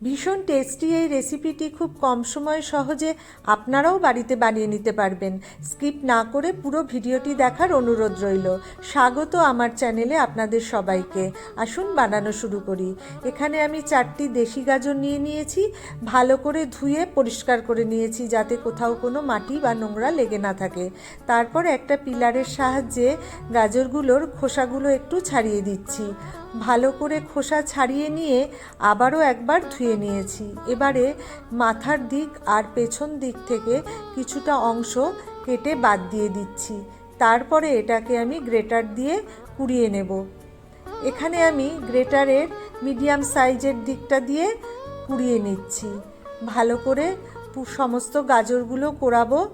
ভীষণ টেস্টি এই রেসিপিটি খুব কম সময়ে সহজে আপনারাও বাড়িতে বানিয়ে নিতে পারবেন। স্কিপ না করে পুরো ভিডিওটি দেখার অনুরোধ রইল। স্বাগত আমার চ্যানেলে আপনাদের সবাইকে। আসুন বানানো শুরু করি। এখানে আমি চারটি দেশি গাজর নিয়ে নিয়েছি। ভালো করে ধুয়ে পরিষ্কার করে নিয়েছি যাতে কোথাও কোনো মাটি বা নোংরা লেগে না থাকে। তারপর একটা পিলারের সাহায্যে গাজরগুলোর খোসাগুলো একটু ছাড়িয়ে দিচ্ছি। ভালো করে খোসা ছাড়িয়ে নিয়ে আবারও একবার ধুয়ে নিয়েছি। এবারে মাথার দিক আর পেছন দিক থেকে কিছুটা অংশ কেটে বাদ দিয়ে দিচ্ছি। তারপরে এটাকে আমি গ্রেটার দিয়ে কুড়িয়ে নেব। এখানে আমি গ্রেটারের মিডিয়াম সাইজের দিকটা দিয়ে কুড়িয়ে নিচ্ছি। ভালো করে সমস্ত গাজরগুলো কোড়াবো।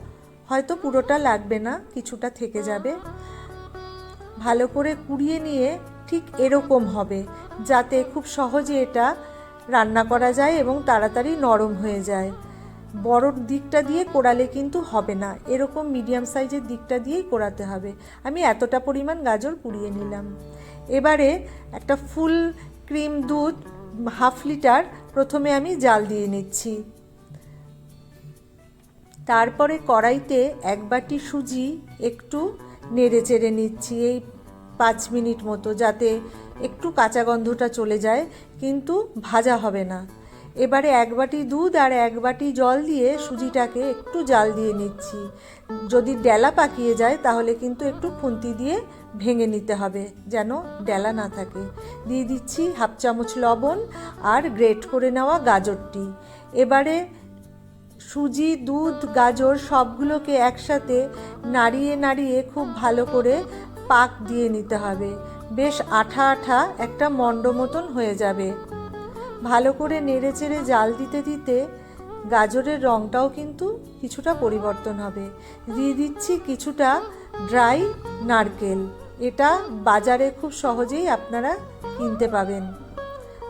হয়তো পুরোটা লাগবে না, কিছুটা থেকে যাবে। ভালো করে কুড়িয়ে নিয়ে ঠিক এরকম হবে। যাতে খুব সহজে এটা রান্না করা যায় এবং তাড়াতাড়ি নরম হয়ে যায়। বড় দিকটা দিয়ে কোড়ালে কিন্তু হবে না। এরকম মিডিয়াম সাইজের দিকটা দিয়েই কোড়াতে হবে। আমি এতটা পরিমাণ গাজর পুড়িয়ে নিলাম। এবারে একটা ফুল ক্রিম দুধ হাফ লিটার প্রথমে আমি জাল দিয়ে নিচ্ছি। তারপরে কড়াইতে এক বাটি সুজি একটু নেড়ে চেড়ে নিচ্ছি এই পাঁচ মিনিট মতো, যাতে একটু কাঁচা গন্ধটা চলে যায়, কিন্তু ভাজা হবে না। এবারে এক বাটি দুধ আর এক বাটি জল দিয়ে সুজিটাকে একটু জাল দিয়ে নিচ্ছি। যদি ডেলা পাকিয়ে যায়, তাহলে কিন্তু একটু খুন্তি দিয়ে ভেঙে নিতে হবে, যেন ডেলা না থাকে। দিয়ে দিচ্ছি হাফ চামচ লবণ আর গ্রেট করে নেওয়া গাজরটি। এবারে সুজি, দুধ, গাজর সবগুলোকে একসাথে নাড়িয়ে নাড়িয়ে খুব ভালো করে পাক দিয়ে নিতে হবে। বেশ আঠা আঠা একটা মণ্ড মতন হয়ে যাবে। ভালো করে নেড়ে চেড়ে জাল দিতে দিতে গাজরের রঙটাও কিন্তু কিছুটা পরিবর্তন হবে। দিয়ে দিচ্ছি কিছুটা ড্রাই নারকেল। এটা বাজারে খুব সহজেই আপনারা কিনতে পাবেন।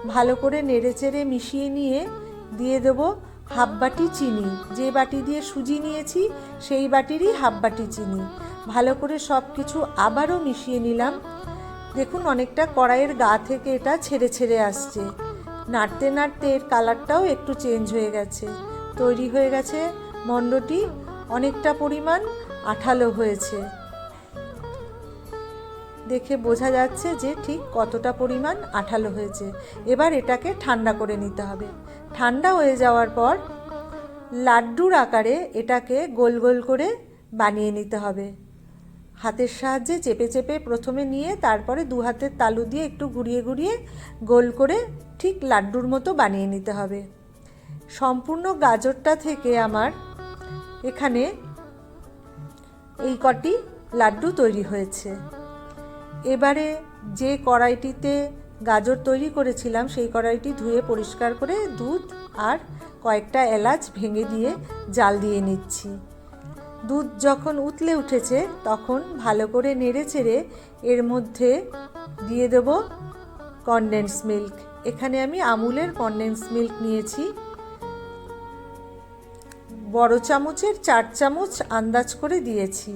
ভালো করে নেড়ে চেড়ে মিশিয়ে নিয়ে দিয়ে দেবো হাফ বাটি চিনি। যে বাটি দিয়ে সুজি নিয়েছি, সেই বাটিরই হাফ বাটি চিনি। ভালো করে সব কিছু আবারও মিশিয়ে নিলাম। দেখুন, অনেকটা কড়াইয়ের গা থেকে এটা ছেড়ে ছেড়ে আসছে। নাড়তে নাড়তে এর কালারটাও একটু চেঞ্জ হয়ে গেছে। তৈরি হয়ে গেছে মণ্ডটি অনেকটা পরিমাণ আঠালো হয়েছে। দেখে বোঝা যাচ্ছে যে ঠিক কতটা পরিমাণ আঠালো হয়েছে। এবার এটাকে ঠান্ডা করে নিতে হবে। ঠান্ডা হয়ে যাওয়ার পর লাড্ডুর আকারে এটাকে গোল গোল করে বানিয়ে নিতে হবে। হাতের সাহায্যে চেপে চেপে প্রথমে নিয়ে তারপরে দু হাতের তালু দিয়ে একটু ঘুরিয়ে ঘুরিয়ে গোল করে ঠিক লাড্ডুর মতো বানিয়ে নিতে হবে। সম্পূর্ণ গাজরটা থেকে আমার এখানে এই কটি লাড্ডু তৈরি হয়েছে। এবারে যে কড়াইটিতে গাজর তৈরি করেছিলাম, সেই কড়াইটি ধুয়ে পরিষ্কার করে দুধ আর কয়েকটা এলাচ ভেঙে দিয়ে জাল দিয়ে নিচ্ছি। দুধ যখন উতলে উঠেছে, তখন ভালো করে নেড়ে চেড়ে এর মধ্যে দিয়ে দেব কনডেন্স মিল্ক এখানে আমি আমুলের কনডেন্স মিল্ক নিয়েছি। বড় চামচের চার চামচ আন্দাজ করে দিয়েছি।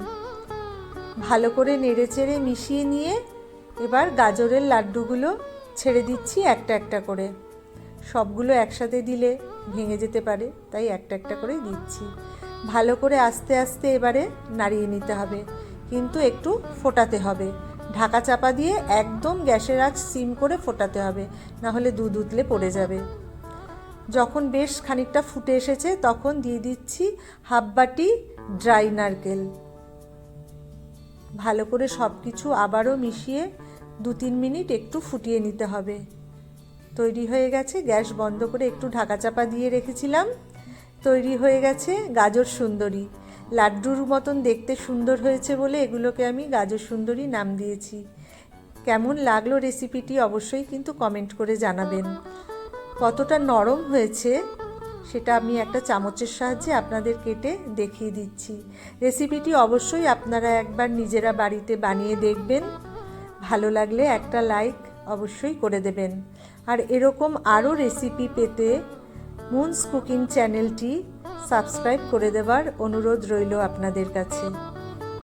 ভালো করে নেড়ে চেড়ে মিশিয়ে নিয়ে এবার গাজরের লাড্ডুগুলো ছেড়ে দিচ্ছি একটা একটা করে। সবগুলো একসাথে দিলে ভেঙে যেতে পারে, তাই একটা একটা করেই দিচ্ছি। ভালো করে আস্তে আস্তে এবারে নাড়িয়ে নিতে হবে। কিন্তু একটু ফোটাতে হবে। ঢাকা চাপা দিয়ে একদম গ্যাসের আঁচ সিম করে ফোটাতে হবে, না হলে দুধ উতলে পড়ে যাবে। যখন বেশ খানিকটা ফুটে এসেছে, তখন দিয়ে দিচ্ছি হাফ বাটি ড্রাই নারকেল। ভালো করে সব কিছু আবারও মিশিয়ে দু তিন মিনিট একটু ফুটিয়ে নিতে হবে। তৈরি হয়ে গেছে, গ্যাস বন্ধ করে একটু ঢাকা চাপা দিয়ে রেখেছিলাম। তৈরি হয়ে গেছে গাজর সুন্দরী। লাড্ডুর মতন দেখতে সুন্দর হয়েছে বলে এগুলোকে আমি গাজর সুন্দরী নাম দিয়েছি। কেমন লাগল রেসিপিটি অবশ্যই কিন্তু কমেন্ট করে জানাবেন। কতটা নরম হয়েছে সেটা আমি একটা চামচের সাহায্যে আপনাদের কেটে দেখিয়ে দিচ্ছি। রেসিপিটি অবশ্যই আপনারা একবার নিজেরা বাড়িতে বানিয়ে দেখবেন। ভালো লাগলে একটা লাইক অবশ্যই করে দেবেন। আর এরকম আরও রেসিপি পেতে মুনস কুকিং চ্যানেলটি সাবস্ক্রাইব করে দেবার অনুরোধ রইল আপনাদের কাছে।